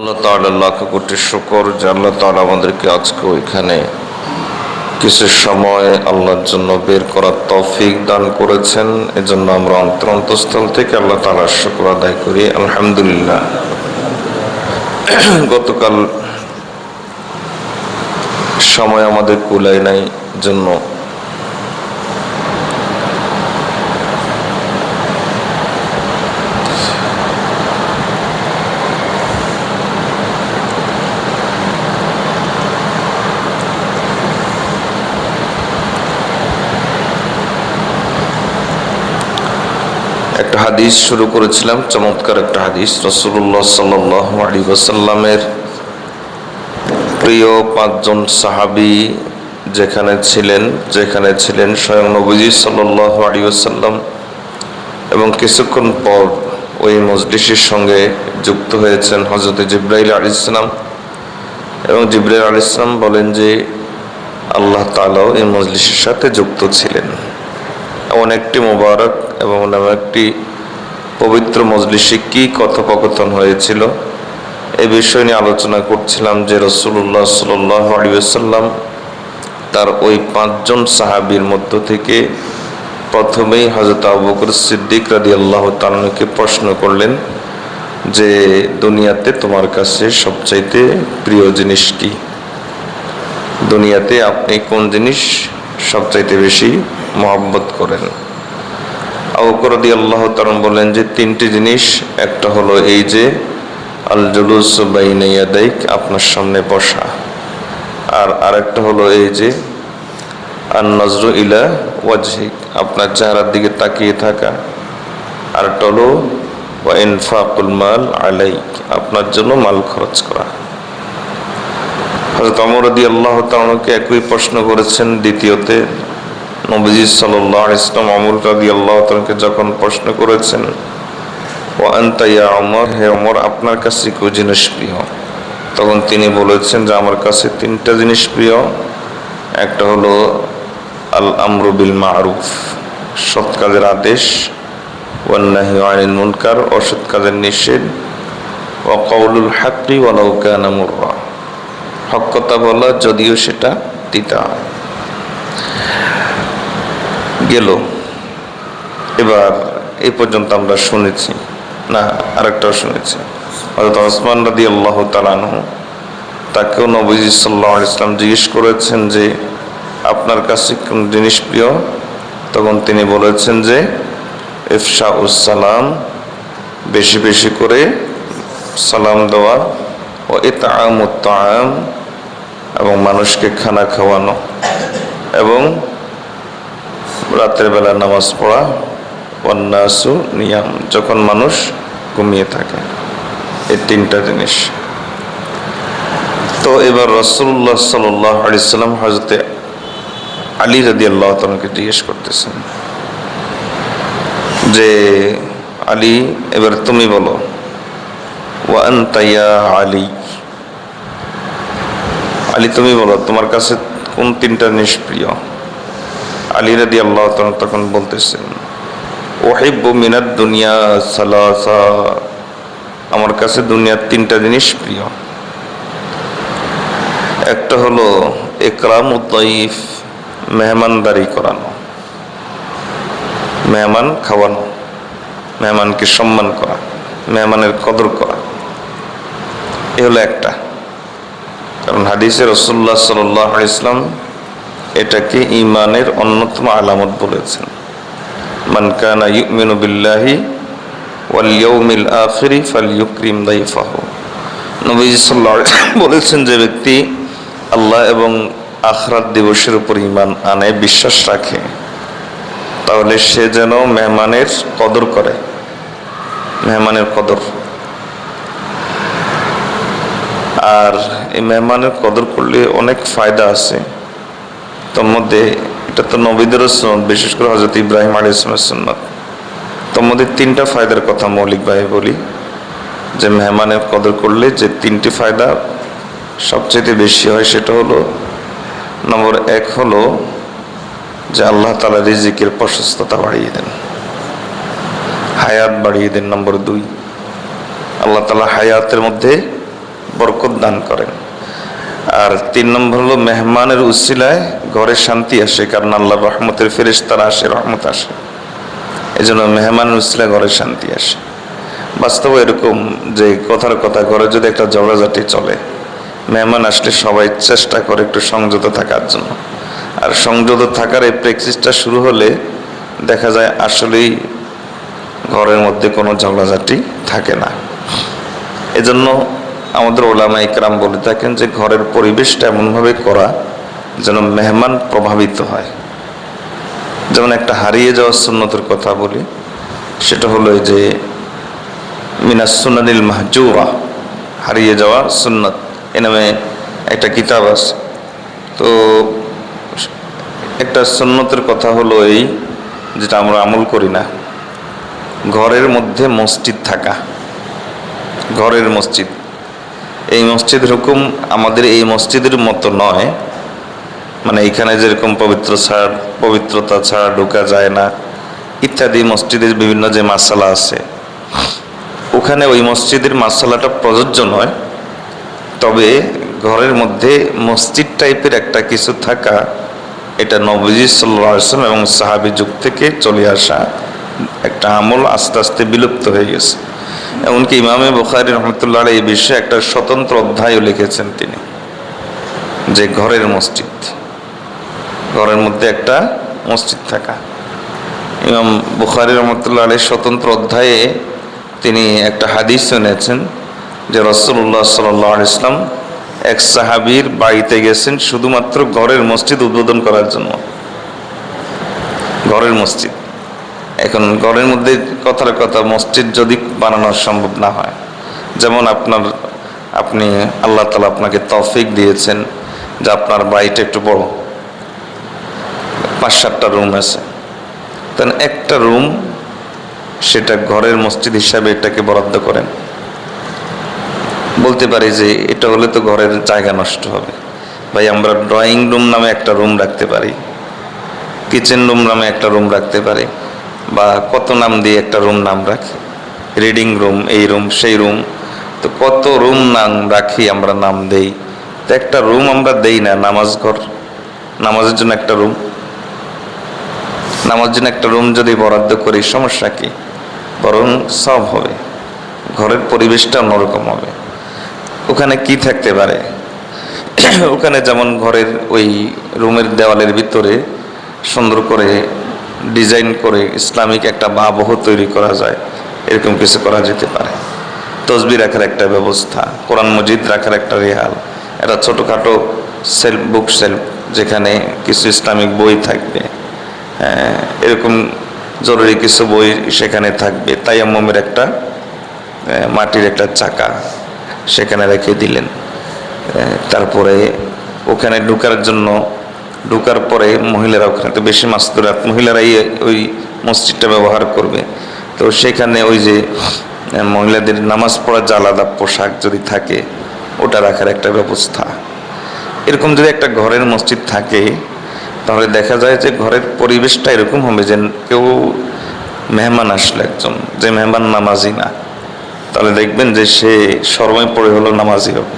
আল্লাহ তাআলা লাখ কোটি শুকর যে আল্লাহ তাআলা আমাদেরকে আজকে ওইখানে কিছু সময় আল্লাহর জন্য বের করার তৌফিক দান করেছেন। এজন্য আমরা অন্তর অন্তঃস্থল থেকে আল্লাহ তাআলার শুকর আদায় করি। আলহামদুলিল্লাহ। গতকাল সময় আমাদের কুলায় নাই, জন্য একটা হাদিস শুরু করেছিলাম, চমৎকার একটা হাদিস। রসুল্লাহ সাল্লাহ আলী ওসাল্লামের প্রিয় পাঁচজন সাহাবি যেখানে ছিলেন যেখানে ছিলেন স্বয়ং নবীজি সাল্লাহ ওসাল্লাম এবং কিছুক্ষণ পর ওই মজলিসের সঙ্গে যুক্ত হয়েছেন হজরত জিব্রাইল আলী ইসলাম এবং জিব্রাইল আলী ইসলাম বলেন যে, আল্লাহ তালাও এই মজলিসের সাথে যুক্ত ছিলেন। এমন একটি মোবারক এবং এমন একটি পবিত্র মজলিসে কি কথোপকথন হয়েছিল? এ বিষয় নিয়ে আলোচনা করছিলাম যে রসুল্লাহ সাল্লাহ আলিয়াল্লাম তার ওই পাঁচজন সাহাবির মধ্য থেকে প্রথমেই হজরত আবুকর সিদ্দিক রাদি আল্লাহ তালকে প্রশ্ন করলেন যে, দুনিয়াতে তোমার কাছে সবচাইতে প্রিয় জিনিস কি? দুনিয়াতে আপনি কোন জিনিস সবচাইতে বেশি মহব্বত করেন? আবুকরদি আল্লাহ তারম বলেন যে, তিনটি জিনিস, একটা হলো এই যে, আল জুলুস বাইনাইয়াদাইক আপনার সামনে বসা। আর আরেকটা হলো এই যে আর নজরু ইলা ওয়াজহিক, আপনার চেহারার দিকে তাকিয়ে থাকা। আরেকটা হলো, ওয়া ইনফাকুল মাল আলাইক, আপনার জন্য মাল খরচ করা। হজরত অমরদি আল্লাহ তালকে একই প্রশ্ন করেছেন দ্বিতীয়তে নবীজি সাল্লাহ ইসলাম অমর রাদি আল্লাহ তালকে যখন প্রশ্ন করেছেন ও আন্তাইয়া অমর হে অমর আপনার কাছে কেউ জিনিস প্রিয়? তখন তিনি বলেছেন যে, আমার কাছে তিনটা জিনিস প্রিয়। একটা হলো আল আমরু বিল মারুফ সৎ কাজের আদেশ ওয়ান্নাহি আনিল মুনকার, অসৎ কাজের নিষেধ ও কৌলুল হাকরি ওয়ালাউ কানা মুররা। হক কথা বলা, যদিও সেটা তিতা। গেল। এবার এই পর্যন্ত আমরা শুনেছি। না, আরেকটাও শুনেছি। হয়তো ওসমান রাদি আল্লাহ তালানহ তাকেও নবীজি সাল্লাহ ইসলাম জিজ্ঞেস করেছেন যে, আপনার কাছে কোন জিনিস প্রিয়? তখন তিনি বলেছেন যে ইফশা উসালাম বেশি বেশি করে সালাম দেওয়া ও ইতাম উত্তাম এবং মানুষকে খানা খাওয়ানো এবং রাতের বেলা নামাজ পড়া অন্যাসু নিয়াম, যখন মানুষ ঘুমিয়ে থাকে। এই তিনটা জিনিস। তো এবার রসুল্লাহ সাল্লাহ আলিয়াল্লাম হজরতে আলী রাদি আল্লাহ তালকে জিজ্ঞেস করতেছেন যে, আলী, এবার তুমি বলো ওয়ান তাইয়া আলী? আলী, তুমি বলো, তোমার কাছে কোন তিনটা জিনিস প্রিয়? আলী রাদি আল্লাহ তখন বলতেছেন ওহিব মিনাত দুনিয়া সালাসা। আমার কাছে দুনিয়ার তিনটা জিনিস প্রিয়। একটা হলো একরাম উদ্দইফ মেহমানদারি করানো। মেহমান খাওয়ানো, মেহমানকে সম্মান করা, মেহমানের কদর করা। এ হলো একটা। কারণ হাদিসে রসুল্লাহ সাল্লাহ ইসলাম এটাকে ইমানের অন্যতম আলামত বলেছেন। মান কানা ইউমিনু বিল্লাহি ওয়াল ইয়াউমিল আখিরি ফালইউকরিম দাইফাহু। সাল্লাল্লাহু বলেছেন যে ব্যক্তি আল্লাহ এবং আখরাত দিবসের উপর ইমান আনে, বিশ্বাস রাখে, তাহলে সে যেন মেহমানের কদর করে। মেহমানের কদর। আর এই মেহমানের কদর করলে অনেক ফায়দা আছে। মধ্যে এটা তো নবীদেরও সন্ন্যত বিশেষ করে হজরত ইব্রাহিম আলী ইসলামের সন্ন্যত তোর মধ্যে তিনটা ফায়দার কথা মৌলিকভাবে বলি। যে মেহমানের কদর করলে যে তিনটি ফায়দা সবচেয়ে বেশি হয় সেটা হলো, নম্বর এক হলো যে আল্লাহ তালা রিজিকের প্রশস্ততা বাড়িয়ে দেন। হায়াত বাড়িয়ে দেন, নম্বর দুই। আল্লাহ তালা হায়াতের মধ্যে বরকত দান করেন। আর তিন নম্বর হলো মেহমানের উসিলায় ঘরে শান্তি আসে, কারণ আল্লাহ রহমতের ফেরেশ তারা আসে, রহমত আসে। এই জন্য মেহমানের উসিলায় ঘরে শান্তি আসে। বাস্তবে এরকম যে কথার কথা, ঘরে যদি একটা ঝগড়াঝাটি চলে, মেহমান আসলে সবাই চেষ্টা করে একটু সংযত থাকার জন্য। আর সংযত থাকার এই প্র্যাকটিসটা শুরু হলে দেখা যায় আসলেই ঘরের মধ্যে কোনো ঝগড়াঝাটি থাকে না। এজন্য আমাদের ওলামা ইকরাম বলে থাকেন যে ঘরের পরিবেশটা এমনভাবে করা যেন মেহমান প্রভাবিত হয়। যেমন একটা হারিয়ে যাওয়ার সুন্নতের কথা বলি, সেটা হলো যে মিনাস সুনানিল মাহজুরা, হারিয়ে যাওয়া সুন্নত, এ নামে একটা কিতাব আছে। তো একটা সুন্নতের কথা হলো এই যেটা আমরা আমল করি না, ঘরের মধ্যে মসজিদ থাকা, ঘরের মসজিদ। এই মসজিদের হুকুম আমাদের এই মসজিদের মতো নয়। মানে এখানে যেরকম পবিত্র ছাড়, পবিত্রতা ছাড়া ঢোকা যায় না, ইত্যাদি মসজিদের বিভিন্ন যে মাসালা আছে। ওখানে ওই মসজিদের মাসালাটা প্রযোজ্য নয়। তবে ঘরের মধ্যে মসজিদ টাইপের একটা কিছু থাকা, এটা নবজি সাল্লাম এবং সাহাবি যুগ থেকে চলে আসা একটা আমল আস্তে আস্তে বিলুপ্ত হয়ে গেছে। এমনকি ইমামে বুখারি রহমতুল্লাহ এই বিষয়ে একটা স্বতন্ত্র অধ্যায়ও লিখেছেন তিনি, যে ঘরের মসজিদ। ঘরের মধ্যে একটা মসজিদ থাকা। ইমাম বুখারি রহমতুল্লাহ আলী স্বতন্ত্র অধ্যায়ে তিনি একটা হাদিস শুনেছেন যে রসুল্লাহ সাল্লাহ ইসলাম এক সাহাবির বাড়িতে গেছেন শুধুমাত্র ঘরের মসজিদ উদ্বোধন করার জন্য। ঘরের মসজিদ। এখন ঘরের মধ্যে কথার কথা মসজিদ যদি বানানো সম্ভব না হয়, যেমন আপনার, আপনি, আল্লাহ তালা আপনাকে তফিক দিয়েছেন যে আপনার বাড়িটা একটু বড়। পাঁচ সাতটা রুম আছে। তখন একটা রুম সেটা ঘরের মসজিদ হিসাবে এটাকে বরাদ্দ করেন। বলতে পারি যে এটা হলে তো ঘরের জায়গা নষ্ট হবে। ভাই, আমরা ড্রয়িং রুম নামে একটা রুম রাখতে পারি, কিচেন রুম নামে একটা রুম রাখতে পারি। বা কত নাম দিয়ে একটা রুম নাম রাখি? রিডিং রুম, এই রুম, সেই রুম। তো কত রুম নাম রাখি আমরা নাম দেই। তো একটা রুম আমরা দেই না, নামাজ ঘর। নামাজের জন্য একটা রুম। নামার জন্য একটা রুম যদি বরাদ্দ করি, সমস্যা কি? বরং সব হবে। ঘরের পরিবেশটা অন্যরকম হবে। ওখানে কি থাকতে পারে? ওখানে যেমন ঘরের ওই রুমের দেওয়ালের ভিতরে সুন্দর করে ডিজাইন করে ইসলামিক একটা আবহ তৈরি করা যায় এরকম কিছু করা যেতে পারে। তসবি রাখার একটা ব্যবস্থা কোরআন মজিদ রাখার একটা রেহাল একটা ছোটোখাটো সেলফ বুক সেলফ যেখানে কিছু ইসলামিক বই থাকবে। হ্যাঁ, এরকম জরুরি কিছু বই সেখানে থাকবে। তাই তাইয়াম্মমের একটা মাটির একটা চাকা সেখানে রেখে দিলেন। তারপরে ওখানে ঢুকার জন্য ঢুকার পরে মহিলারা ওখানে, তো বেশি মাস্তুরাত মহিলারাই ওই মসজিদটা ব্যবহার করবে। তো সেখানে ওই যে মহিলাদের নামাজ পড়ার যে আলাদা পোশাক যদি থাকে, ওটা রাখার একটা ব্যবস্থা। এরকম যদি একটা ঘরের মসজিদ থাকে, তাহলে দেখা যায় যে ঘরের পরিবেশটা এরকম হবে যে কেউ মেহমান আসলে একজন, যে মেহমান নামাজি না। তাহলে দেখবেন যে সে শরমে পড়ে হলো নামাজি হবে।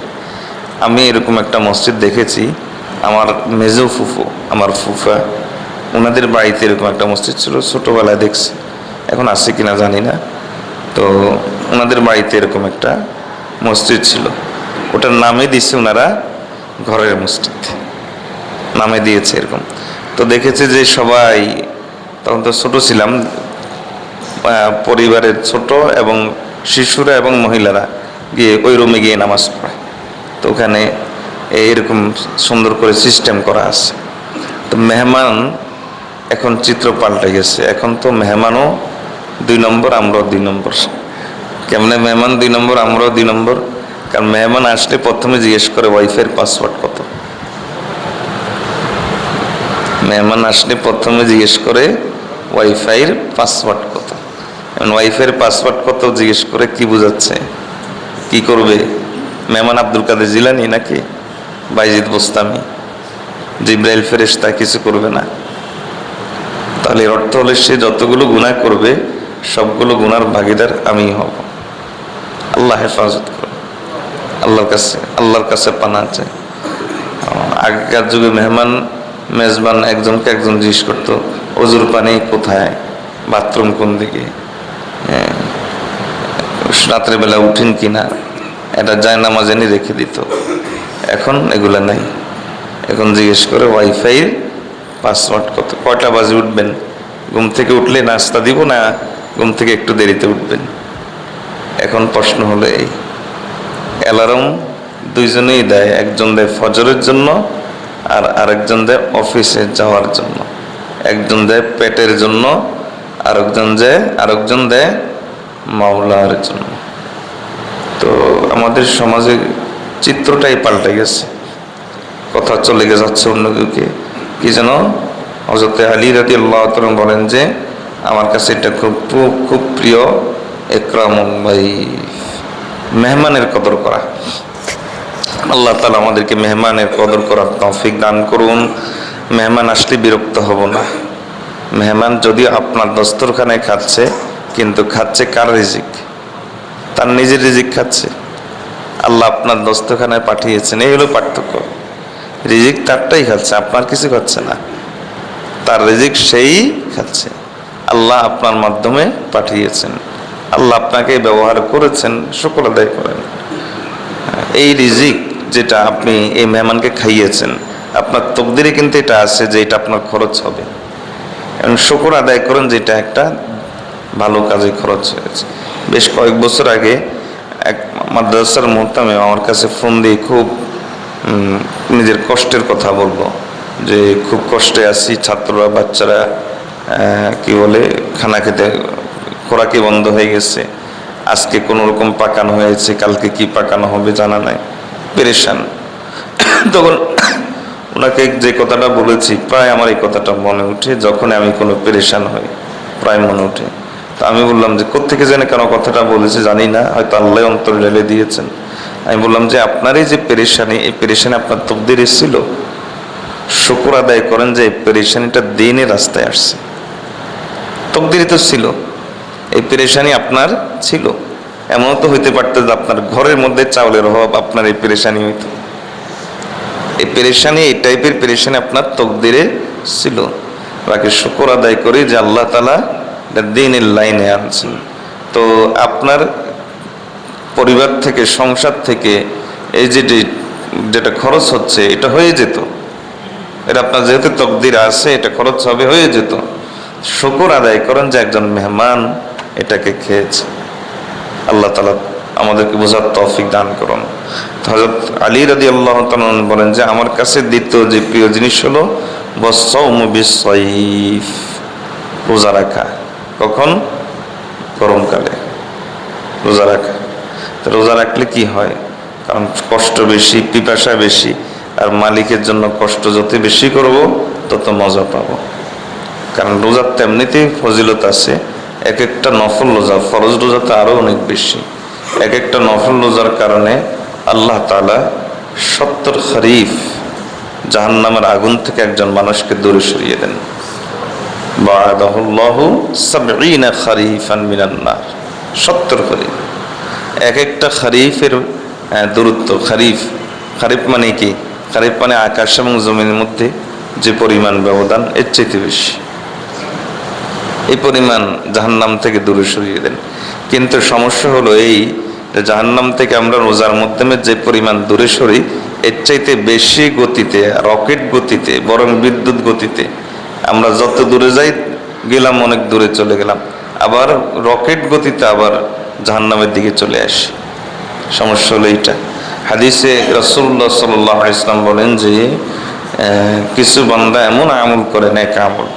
আমি এরকম একটা মসজিদ দেখেছি আমার মেজো ফুফু, আমার ফুফা ওনাদের বাড়িতে এরকম একটা মসজিদ ছিল, ছোটোবেলায় দেখছি। এখন আছে কিনা জানি না। তো ওনাদের বাড়িতে এরকম একটা মসজিদ ছিল। ওটার নামে দিচ্ছে ওনারা ঘরের মসজিদ। নামে দিয়েছে এরকম। তো দেখেছে যে সবাই, তখন তো ছোটো ছিলাম পরিবারের ছোট এবং শিশুরা এবং মহিলারা গিয়ে ওই রুমে গিয়ে নামাজ পড়ে। তো ওখানে এরকম সুন্দর করে সিস্টেম করা আছে। তো মেহমান এখন চিত্র পাল্টে গেছে। এখন তো মেহমানও দুই নম্বর, আমরাও দুই নম্বর। কেমনে মেহমান দুই নম্বর, আমরাও দুই নম্বর? কারণ মেহমান আসলে প্রথমে জিজ্ঞেস করে ওয়াইফাইয়ের পাসওয়ার্ড কত? মেহমান আসলে প্রথমে জিজ্ঞেস করে ওয়াইফাইয়ের পাসওয়ার্ড কত? এখন ওয়াইফাইয়ের পাসওয়ার্ড কত জিজ্ঞেস করে কি বোঝাচ্ছে? কি করবে? মেহমান আব্দুল কাদের জিলানি নাকি? বাইজিদ বোস্তামি, জিব্রাইল ফেরেশতা কিছু করবে না। তাহলে এর অর্থ হলে সে যতগুলো গুনাহ করবে, সবগুলো গুনার ভাগিদার আমি হব। আল্লাহ হেফাজত করবে আল্লাহর কাছে আল্লাহর কাছে পানা চায় আগেকার যুগে মেহমান, মেজবান একজনকে একজন জিজ্ঞেস করতো, অজুর পানি কোথায়? বাথরুম কোন দিকে? রাত্রেবেলা উঠেন কিনা? এটা যায় নামাজে নি রেখে দিত। এখন এগুলা নাই। এখন জিজ্ঞেস করে ওয়াইফাই পাসওয়ার্ড কত? কয়টা বাজে উঠবেন? ঘুম থেকে উঠলে নাস্তা দিব না ঘুম থেকে একটু দেরিতে উঠবেন? এখন প্রশ্ন হলো এই অ্যালার্ম দুইজনেই দেয়, একজন দেয় ফজরের জন্য আর আরেকজন দেয় অফিসে যাওয়ার জন্য। একজন দেয় পেটের জন্য, আরেকজন দেয় আরেকজন দেয় মাওলার জন্য। তো আমাদের সমাজে চিত্রটাই পাল্টে গেছে। কথা চলে গে যাচ্ছে অন্য কেউকে কি যেন হজরতে আলী রাজি আল্লাহ বলেন যে, আমার কাছে এটা খুব খুব প্রিয় একরাম মেহমানের কদর করা। আল্লাহ তালা আমাদেরকে মেহমানের কদর করার তৌফিক দান করুন। মেহমান আসলে বিরক্ত হব না। মেহমান যদি আপনার দস্তরখানায় খাচ্ছে, কিন্তু খাচ্ছে কার রিজিক? তার নিজের রিজিক খাচ্ছে। আল্লাহ আপনার দস্তখানায় পাঠিয়েছেন, এই হলো পার্থক্য। রিজিক তারটাই খাচ্ছে, আপনার কিছু খাচ্ছে না। তার রিজিক সেই খাচ্ছে। আল্লাহ আপনার মাধ্যমে পাঠিয়েছেন। আল্লাহ আপনাকে ব্যবহার করেছেন, শুকর আদায় করেন। এই রিজিক যেটা আপনি এই মেহমানকে খাইয়েছেন, আপনার তকদিরে কিন্তু এটা আছে যে এটা আপনার খরচ হবে। এবং শুকর আদায় করেন যেটা একটা ভালো কাজে খরচ হয়েছে। বেশ কয়েক বছর আগে মাদ্রাসার মোহতামে আমার কাছে ফোন দিয়ে খুব নিজের কষ্টের কথা বলব। যে খুব কষ্টে আছি, ছাত্ররা, বাচ্চারা কি বলে, খানা খেতে, খোরাকি বন্ধ হয়ে গেছে। আজকে কোনো রকম পাকানো হয়েছে, কালকে কি পাকানো হবে জানা নাই। পেরেশান। তখন ওনাকে যে কথাটা বলেছি, প্রায় আমার এই কথাটা মনে উঠে যখন আমি কোনো পেরেশান হই, প্রায় মনে উঠে। তো আমি বললাম যে, কোত্থেকে জেনে কেন কথাটা বলেছে জানি না, হয়তো আল্লাহ অন্তর ঢেলে দিয়েছেন। আমি বললাম যে, আপনারই যে পেরেশানি, এই পেরেশানি আপনার তকদির এসেছিল শুকুর আদায় করেন যে, এই পেরেশানিটা দিনের রাস্তায় আসছে। তকদিরই তো ছিল। এই পেরেশানি আপনার ছিল। এমনও তো হইতে পারতো যে, আপনার ঘরের মধ্যে চাউলের অভাব আপনার এই পেরেশানি হইতো। এই পেরেশানি, এই টাইপের পেরেশানি আপনার তকদিরে ছিল। বাকি শুকর আদায় করি যে, আল্লাহ তালা দিনের লাইনে আনছেন তো আপনার পরিবার থেকে, সংসার থেকে এই যে যেটা খরচ হচ্ছে, এটা হয়ে যেত। এটা আপনার যেহেতু তকদির আছে, এটা খরচ হবে, হয়ে যেত। শুকর আদায় করেন যে একজন মেহমান এটাকে খেয়েছে। আল্লাহ তালা আমাদেরকে বোঝার তৌফিক দান করুন। হজরত আলী রাদি আল্লাহ বলেন যে, আমার কাছে দ্বিতীয় যে প্রিয় জিনিস হলো বসইফ রোজা রাখা। কখন? গরমকালে। রোজা রাখা। তো রোজা রাখলে কি হয়? কারণ কষ্ট বেশি, পিপাসা বেশি, আর মালিকের জন্য কষ্ট যত বেশি করব, তত মজা পাবো। কারণ রোজার তো এমনিতেই ফজিলত আছে। এক একটা নফল রোজা, ফরজ রোজাতে আরও অনেক বেশি। এক একটা নফল রোজার কারণে আল্লাহ তালা সত্তর খরিফ জাহান্নামের আগুন থেকে একজন মানুষকে দূরে সরিয়ে দেন। বাদাহুল্লাহু সাবঈনা খরিফান মিনান নার। সত্তর খরিফ এক একটা খরিফের দূরত্ব, খরিফ খরিফ মানে কি? খরিফ মানে আকাশ এবং জমিনের মধ্যে যে পরিমাণ ব্যবধান, এর চাইতে বেশি। এই পরিমাণ জাহান্নাম থেকে দূরে সরিয়ে দেন। কিন্তু সমস্যা হলো এই জাহান্নাম থেকে আমরা রোজার মাধ্যমে যে পরিমাণ দূরে সরি, এর চাইতে বেশি গতিতে, রকেট গতিতে, বরং বিদ্যুৎ গতিতে আমরা যত দূরে যাই গেলাম, অনেক দূরে চলে গেলাম। আবার রকেট গতিতে আবার জাহান্নামের দিকে চলে আসি। সমস্যা হলো এইটা। হাদিসে রসুল্লাহ সাল্লাহ ইসলাম বলেন যে কিছু বান্দা এমন আমল করে, নেক আমল।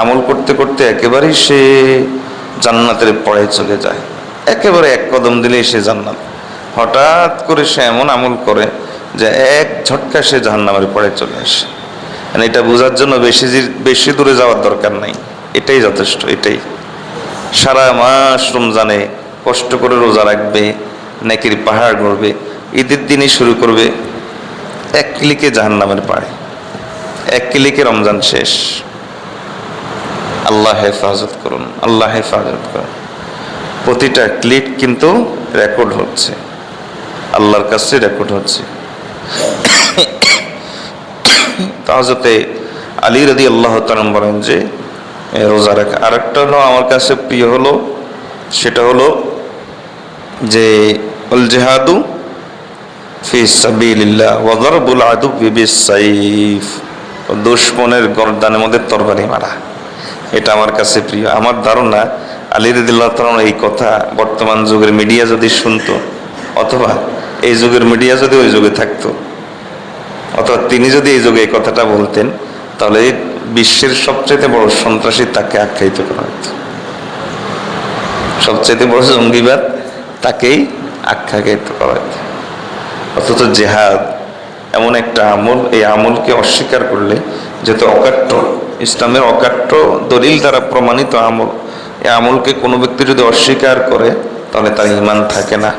আমল করতে করতে একেবারেই সে জান্নাতের পড়ে চলে যায়। একেবারে এক কদম দিলেই সে জান্নাত। হঠাৎ করে সে এমন আমল করে যে, এক ঝটকা সে জাহান্নামের পড়ে চলে আসে। মানে এটা বোঝার জন্য বেশি বেশি দূরে যাওয়ার দরকার নাই। এটাই যথেষ্ট, এটাই। সারা মাস রমজানে কষ্ট করে রোজা রাখবে, নেকির পাহাড় গড়বে, ঈদের দিনই শুরু করবে, এক ক্লিকে জাহান নামের পাড়ে। এক ক্লিকে রমজান শেষ। আল্লাহ হেফাজত করুন, আল্লাহ হেফাজত করুন। প্রতিটা ক্লিক কিন্তু রেকর্ড হচ্ছে। আল্লাহর কাছে রেকর্ড হচ্ছে। তাহলে আলী রদি আল্লাহ তালাম বলেন যে রোজা রাখা। আরেকটা হলো আমার কাছে প্রিয় হলো, সেটা হলো যে, উল জেহাদু ফি সাবিলিল্লাহ ওয়া দারবুল আদু বিসাইফ দুশ্মনের গরদানের মধ্যে তরবারি মারা। এটা আমার কাছে প্রিয়। আমার ধারণা আলী রদিল্লাহ তালাম এই কথা বর্তমান যুগের মিডিয়া যদি শুনতো, অথবা এই যুগের মিডিয়া যদি ওই যুগে থাকতো অথবা তিনি যদি এই যুগে এই কথাটা বলতেন, তাহলে বিশ্বের সবচেয়ে বড় সন্ত্রাসী তাকে আখ্যায়িত করা হতো। সবচেয়ে বড় জঙ্গিবাদ তাকেই আখ্যায়িত করা হতো। অথচ জেহাদ এমন একটা আমল, এই আমলকে অস্বীকার করলে যেহেতু অকাট্য, ইসলামের অকাট্য দলিল দ্বারা প্রমাণিত আমল, এই আমলকে কোনো ব্যক্তি যদি অস্বীকার করে, তাহলে তার ইমান থাকে না।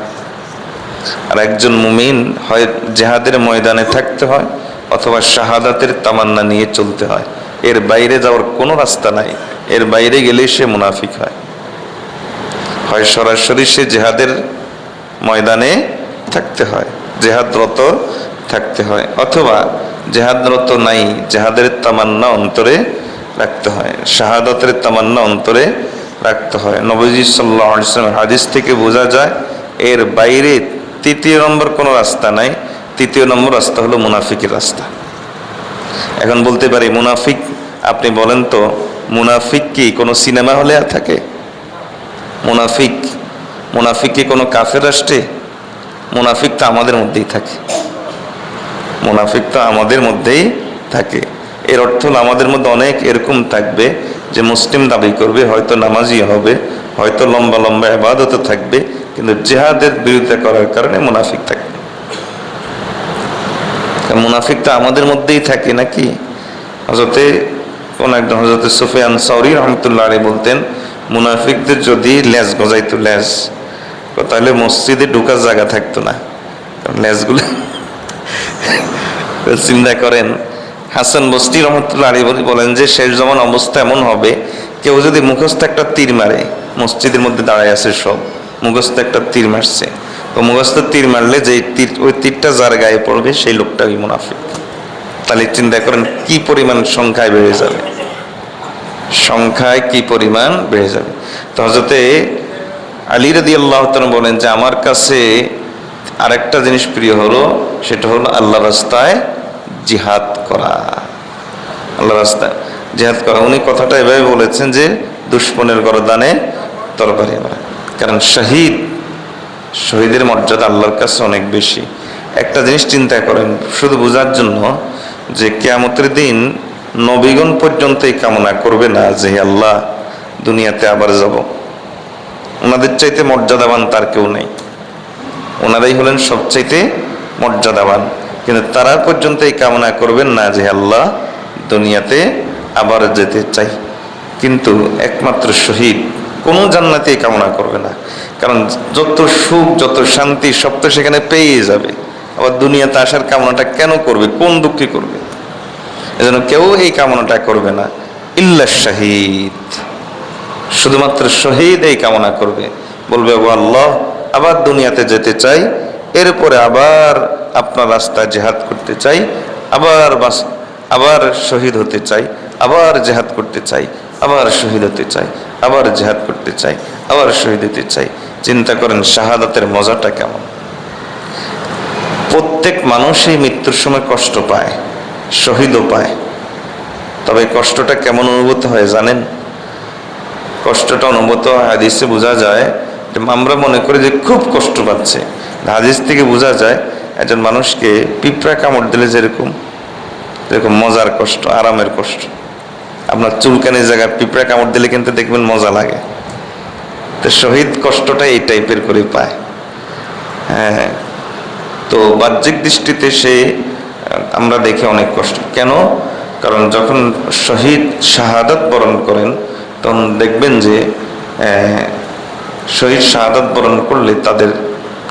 আর একজন মুমিন হয় জেহাদের ময়দানে থাকতে হয় অথবা শাহাদাতের তামান্না নিয়ে চলতে হয়। এর বাইরে যাওয়ার কোনো রাস্তা নাই। এর বাইরে গেলেই সে মুনাফিক হয়। হয় সরাসরি সে জেহাদের ময়দানে থাকতে হয়। জেহাদরত থাকতে হয় অথবা জেহাদরত নাই, জেহাদের তামান্না অন্তরে রাখতে হয়। শাহাদাতের তামান্না অন্তরে রাখতে হয়। নবজি সাল্লাহ হাদিস থেকে বোঝা যায়, এর বাইরে তৃতীয় নম্বর কোনো রাস্তা নাই। তৃতীয় নম্বর রাস্তা হলো মুনাফিকের রাস্তা। এখন বলতে পারি, মুনাফিক, আপনি বলেন তো, মুনাফিক কি কোনো সিনেমা হলে আর থাকে? মুনাফিক মুনাফিক কি কোনো কাফের রাষ্ট্রে? মুনাফিক তো আমাদের মধ্যেই থাকে। মুনাফিক তো আমাদের মধ্যেই থাকে। এর অর্থ হলো আমাদের মধ্যে অনেক এরকম থাকবে যে মুসলিম দাবি করবে, হয়তো নামাজি হবে, হয়তো লম্বা লম্বা আবাদত থাকবে কিন্তু জেহাদের বিরুদ্ধে করার কারণে মুনাফিক থাকবে তা মুনাফিক তো আমাদের মধ্যেই থাকে নাকি? হজরতে কোন একজন হজরতে সুফিয়ান সৌরি রহমতুল্লাহ আলী বলতেন, মুনাফিকদের যদি লেজ গজাইতো লেজ, তাহলে মসজিদে ঢুকার জায়গা থাকতো না। কারণ লেজগুলো চিন্তা করেন। হাসান বস্তি রহমতুল্লাহ আলী বলেন যে, শেষ জমান অবস্থা এমন হবে, কেউ যদি মুখস্থ একটা তীর মারে, মসজিদের মধ্যে দাঁড়ায় আছে সব। মুখস্থ একটা তীর মারছে। তো মুখস্থ তীর মারলে যে তীর, ওই তীরটা যার গায়ে পড়বে সেই লোকটা ওই মুনাফিক। তাহলে চিন্তা করেন কি পরিমাণ সংখ্যায় বেড়ে যাবে? সংখ্যায় কি পরিমাণ বেড়ে যাবে? তো হজরতে আলী রদি আল্লাহ বলেন যে, আমার কাছে আরেকটা জিনিস প্রিয় হলো, সেটা হলো আল্লাহ রাস্তায় জিহাদ করা। আল্লাহ রাস্তায় জিহাদ করা। উনি কথাটা এভাবে বলেছেন যে, দুশ্মনের গরদানে তরবারি মারা। কারণ শহীদ, শহীদের মর্যাদা আল্লাহর কাছে অনেক বেশি। একটা জিনিস চিন্তা করেন, শুধু বোঝার জন্য যে কেয়ামতের দিন নবীগণ পর্যন্ত এই কামনা করবে না যে আল্লাহ, দুনিয়াতে আবার যাব। ওনাদের চাইতে মর্যাদাবান তার কেউ নেই। ওনারাই হলেন সবচাইতে মর্যাদাবান। কিন্তু তারা পর্যন্ত এই কামনা করবেন না যে আল্লাহ, দুনিয়াতে আবার যেতে চাই। কিন্তু একমাত্র শহীদ কোনো জান্নাতে কামনা করবে না। কারণ যত সুখ, যত শান্তি, সব তো সেখানে পেয়ে যাবে। আবার দুনিয়াতে আসার কামনাটা কেন করবে? কোন দুঃখে করবে? এজন্য কেউ এই কামনাটা করবে না। ইল্লা শাহিদ। শুধুমাত্র শহীদ এই কামনা করবে। বলবে ও আল্লাহ, আবার দুনিয়াতে যেতে চাই, এরপরে আবার আপনার রাস্তায় জেহাদ করতে চাই, আবার বাস, আবার শহীদ হতে চাই, আবার জেহাদ করতে চাই। আবার শহীদ হতে চাই, আবার জেহাদ করতে চাই, আবার শহীদ হতে চাই। চিন্তা করেন শাহাদাতের মজাটা কেমন? প্রত্যেক মানুষই মৃত্যুর সময় কষ্ট পায়, শহীদও পায়। তবে কষ্টটা কেমন অনুভূত হয় জানেন? কষ্টটা অনুভূত হাদিসে বোঝা যায় আমরা মনে করি যে খুব কষ্ট পাচ্ছে। হাদিস থেকে বোঝা যায় একজন মানুষকে পিঁপড়া কামড় দিলে যেরকম যেরকম মজার কষ্ট, আরামের কষ্ট। আপনার চুলকানির জায়গায় পিঁপড়া কামড় দিলে কিন্তু দেখবেন মজা লাগে। তো শহীদ কষ্টটা এই টাইপের করে পায়। হ্যাঁ তো বাহ্যিক দৃষ্টিতে সে আমরা দেখি অনেক কষ্ট। কেন? কারণ যখন শহীদ শাহাদাত বরণ করেন, তখন দেখবেন যে শহীদ শাহাদাত বরণ করলে তাদের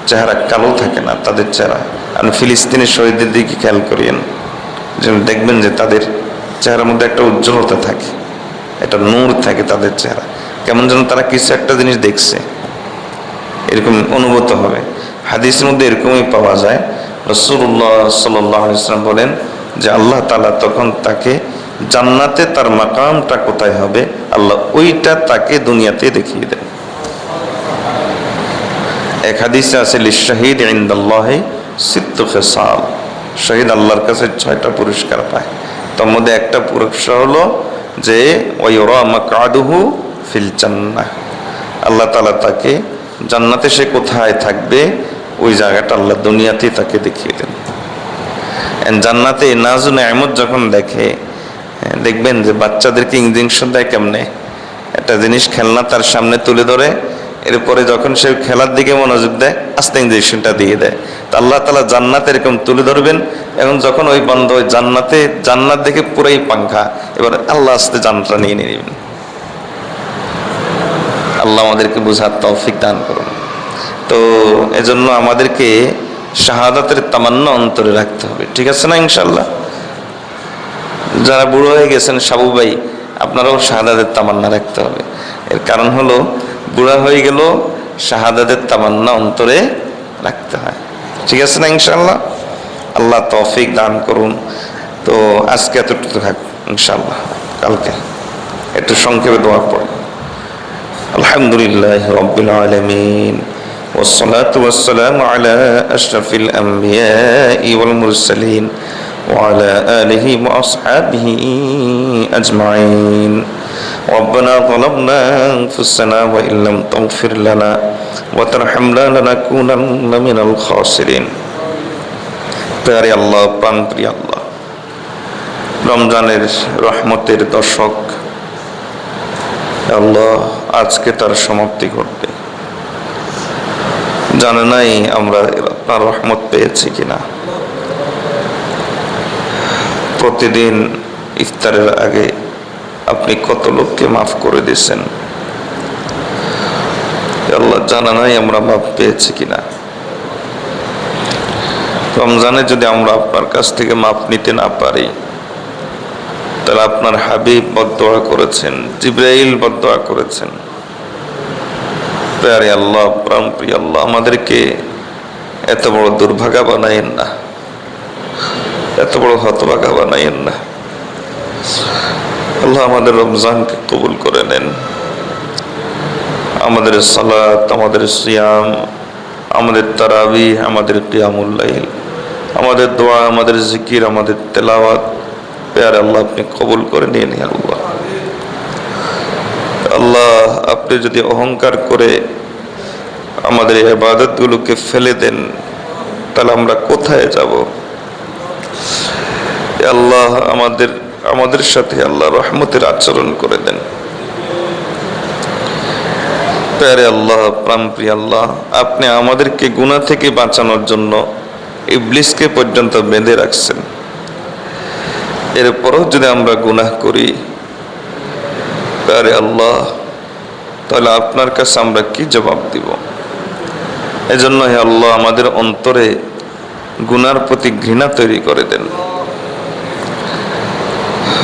চেহারা কালো থাকে না, তাদের চেহারা। আর ফিলিস্তিনের শহীদদের দিকে খেয়াল করিয়েন দেখবেন যে তাদের চেহারার মধ্যে একটা উজ্জ্বলতা থাকে, একটা নূর থাকে তাদের চেহারা। কেমন যেন তারা কিছু একটা জিনিস দেখছে। এরকম অনুভূত হবে। হাদিসের মধ্যে এরকমই পাওয়া যায়। রসুল্লাহ সাল্লাম বলেন যে আল্লাহ তালা তখন তাকে জান্নাতে তার মাকামটা কোথায় হবে, আল্লাহ ওইটা তাকে দুনিয়াতে দেখিয়ে দেন। এক হাদিসে আছে লিশাহিদ ইন্দাল্লাহে সিত্ত খেসাল। শহীদ আল্লাহর কাছে ছয়টা পুরস্কার পায়। তার মধ্যে একটা পুরস্কার হলো যে ওয়রা মাকাদুহু ফিল জান্নাহ। আল্লাহ তালা তাকে জান্নাতে সে কোথায় থাকবে, ওই জায়গাটা আল্লাহ দুনিয়াতেই তাকে দেখিয়ে দেন। জান্নাতে নাজুন আহমদ যখন দেখে, দেখবেন যে বাচ্চাদেরকে ইঞ্জেকশন দেয় কেমনে? একটা জিনিস খেলনা তার সামনে তুলে ধরে এরপরে যখন সে খেলার দিকে মনোযোগ দেয়, আস্তে ইঞ্জেকশনটা দিয়ে দেয়। তা আল্লাহ তালা জান্নাতে এরকম তুলে ধরবেন এবং যখন ওই বন্ধ, ওই জান্নাতে, জান্নাত দেখে পুরাই পাঙ্খা এবার আল্লাহ আস্তে জান্নাতটা নিয়ে নিয়ে নেবেন। আল্লাহ আমাদেরকে বোঝার তৌফিক দান করুন। তো এজন্য আমাদেরকে শাহাদাতের তামান্না অন্তরে রাখতে হবে, ঠিক আছে না ইনশাল্লাহ যারা বুড়ো হয়ে গেছেন, সাবু ভাই, আপনারাও শাহাদাতের তামান্না রাখতে হবে। এর কারণ হলো বুড়া হয়ে গেল শাহাদাতের তামান্না অন্তরে রাখতে হয় ঠিক আছে না ইনশাল্লাহ আল্লাহ তৌফিক দান করুন তো আজকে এতটুকু থাক ইনশাল্লাহ কালকে একটু সংক্ষেপে দোয়া পড়ে الحمد لله رب العالمين والصلاة والسلام على أشرف الأنبياء والمرسلين وعلى آله وأصحابه أجمعين ربنا ظلمنا أنفسنا وإن لم تغفر لنا وترحمنا لنكونن من الخاسرين প্যারে আল্লাহ প্রাণ প্রিয় আল্লাহ রমজানের রহমতের দশক আল্লাহ আজকে তার সমাপ্তি ঘটবে জানে নাই আমরা আপনার রহমত পেয়েছি কিনা প্রতিদিন ইফতারের আগে আপনি কত লোককে মাফ করে দিয়েছেন? আল্লাহ জানা নাই আমরা মাফ পেয়েছি কিনা। রমজানে যদি আমরা আপনার কাছ থেকে মাপ নিতে না পারি, তাহলে আপনার হাবিব বদোয়া করেছেন, জিব্রাইল বদোয়া করেছেন। প্যারে আল্লাহ, প্রাণ প্রিয় আল্লাহ, আমাদেরকে এত বড় দুর্ভাগা বানাইন না। এত বড় হতভাগা বানাইন না। আল্লাহ আমাদের রমজানকে কবুল করে নেন। আমাদের সালাত, আমাদের সিয়াম, আমাদের তারাবি আমাদের কিয়ামুল্লাইল আমাদের দোয়া, আমাদের জিকির, আমাদের তেলাওয়াত। পেয়ার আল্লাহ আপনি কবুল করে নিয়ে নিন আল্লাহ। আল্লাহ আপনি যদি অহংকার করে আমাদের এই আবাদতগুলোকে ফেলে দেন, তাহলে আমরা কোথায় যাব? আল্লাহ আমাদের আমাদের সাথে আল্লাহ রহমতের আচরণ করে দেন। প্যারে আল্লাহ, প্রাণপ্রিয় আল্লাহ, আপনি আমাদেরকে গুণা থেকে বাঁচানোর জন্য ইবলিসকে পর্যন্ত বেঁধে রাখছেন। এরপরও যদি আমরা গুনাহ করি আরে আল্লাহ, তাহলে আপনার কাছে আমরা কি জবাব দিব? এজন্য হে আল্লাহ, আমাদের অন্তরে গুনার প্রতি ঘৃণা তৈরি করে দেন।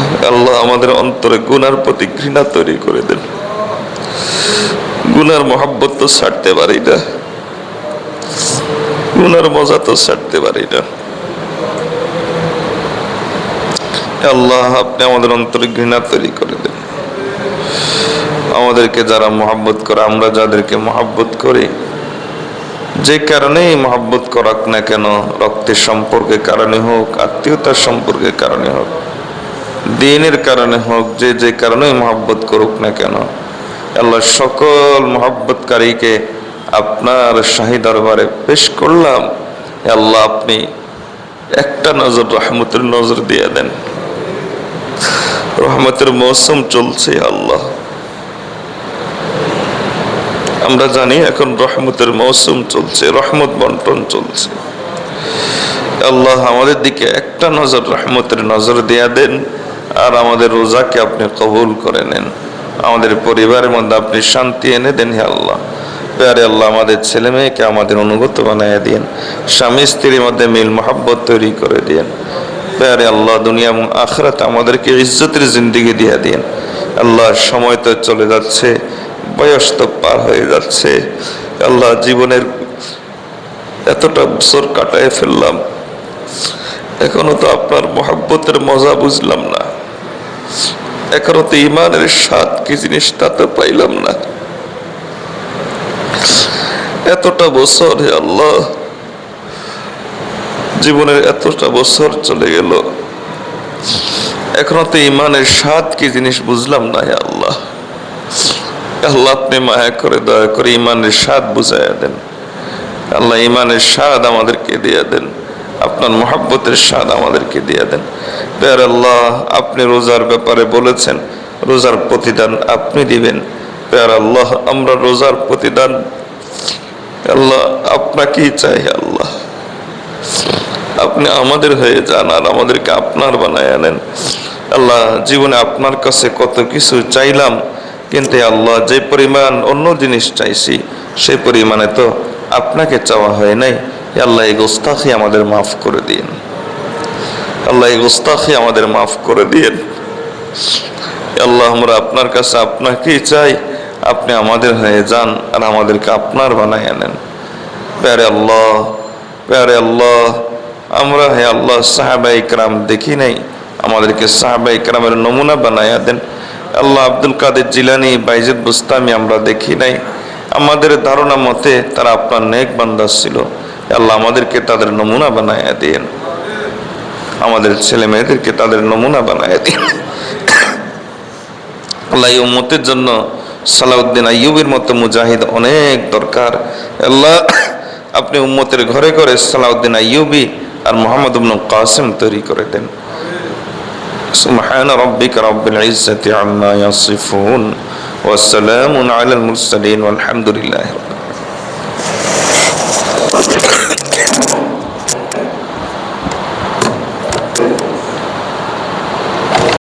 আল্লাহ আমাদের অন্তরে গুনার প্রতি ঘৃণা তৈরি করে দেন। গুনার মহাব্বত তো ছাড়তে পারি না। গুনার মজা তো ছাড়তে পারি না। আল্লাহ, আপনি আমাদের অন্তরে ঘৃণা তৈরি করে দেন। আমাদেরকে যারা মহাব্বত করে, আমরা যাদেরকে মহাব্বত করি, যে কারণেই মহাব্বত করাক না কেন, রক্তের সম্পর্কে কারণে হোক, আত্মীয়তার সম্পর্কে কারণে হোক। দিনের কারণে হোক, যে যে কারণেই মহাব্বত করুক না কেন, আল্লাহ সকল মহাব্বতকারীকে আপনার শাহী দরবারে পেশ করলাম। আল্লাহ, আপনি একটা নজর রহমতের নজর দিয়ে দেন। রহমতের মৌসুম চলছে আল্লাহ। আমরা জানি এখন রহমতের মৌসুম চলছে, রহমত বন্টন চলছে। আল্লাহ, আমাদের দিকে একটা নজর রহমতের নজর দেয়া দেন। আর আমাদের রোজাকে আপনি কবুল করে নেন। আমাদের পরিবারের মধ্যে আপনি শান্তি এনে দেন হে আল্লাহ। প্যারে আল্লাহ আমাদের ছেলে মেয়েকে আমাদের অনুগত বানাইয়া দিন স্বামী স্ত্রীর মধ্যে মিল মোহাব্বত তৈরি করে দিন প্যারে আল্লাহ দুনিয়া এবং আখরাত আমাদেরকে ইজ্জতের জিন্দিগি দিয়ে দিন আল্লাহ সময় তো চলে যাচ্ছে, বয়স তো পার হয়ে যাচ্ছে। আল্লাহ জীবনের এতটা বছর কাটায় ফেললাম। এখনও তো আপনার মহাব্বতের মজা বুঝলাম না। এখনও তো ইমানের স্বাদ কি জিনিস তা তো পাইলাম না। এতটা বছর হে আল্লাহ, জীবনের এতটা বছর চলে গেল। এখনও তো ইমানের স্বাদ কি জিনিস বুঝলাম না হে আল্লাহ। আল্লাহ, আপনি মায়া করে দয়া করে ইমানের স্বাদ বুঝাইয়া দেন। আল্লাহ ইমানের স্বাদ আমাদেরকে দিয়ে দেন। আপনার মহাব্বতের স্বাদ আমাদেরকে দিয়ে দেন। পেয়ার আল্লাহ, আপনি রোজার ব্যাপারে বলেছেন, রোজার প্রতিদান আপনি দিবেন। পেয়ার আল্লাহ, আমরা রোজার প্রতিদান, আল্লাহ আপনাকেই চাই, আল্লাহ। আপনি আমাদের হয়ে যান আর আমাদেরকে আপনার বানায় আনেন। আল্লাহ, জীবনে আপনার কাছে কত কিছু চাইলাম, কিন্তু আল্লাহ, যে পরিমাণ অন্য জিনিস চাইছি সেই পরিমাণে তো আপনাকে চাওয়া হয় নাই। আল্লাহ, এই গোস্তাখি আমাদের মাফ করে দিন। আল্লাহ, এই গোস্তাখি আমাদের মাফ করে দিন। আল্লাহ, আমরা আপনার কাছে আপনাকেই চাই, আপনি আমাদের হয়ে যান আর আমাদেরকে আপনার বানায় আনেন। প্যারে আল্লাহ প্যারে আল্লাহ, আমরা হে আল্লাহ সাহাবা ইকরাম দেখি নাই, আমাদেরকে সাহাবা ইকরামের নমুনা বানায়া দেন। আল্লাহ আব্দুল কাদের জিলানি, বাইজেদ বুস্তামি আমরা দেখি নাই। আমাদের ধারণা মতে তারা আপনার নেক বান্দা ছিল। আল্লাহ আমাদেরকে তাদের নমুনা বানায়া দিন আমাদের ছেলে মেয়েদেরকে তাদের নমুনা বানায়া দিন আল্লাহ এই উম্মতের জন্য সালাউদ্দিন আইয়ুবের মতো মুজাহিদ অনেক দরকার আল্লাহ আপনি উম্মতের ঘরে ঘরে সালাউদ্দিন আইয়ুবি আর মোহাম্মদ ইবনু কাসিম তৈরি করে দেন سبحان ربك رب العزة عما يصفون والسلام على المرسلين والحمد لله رب العالمين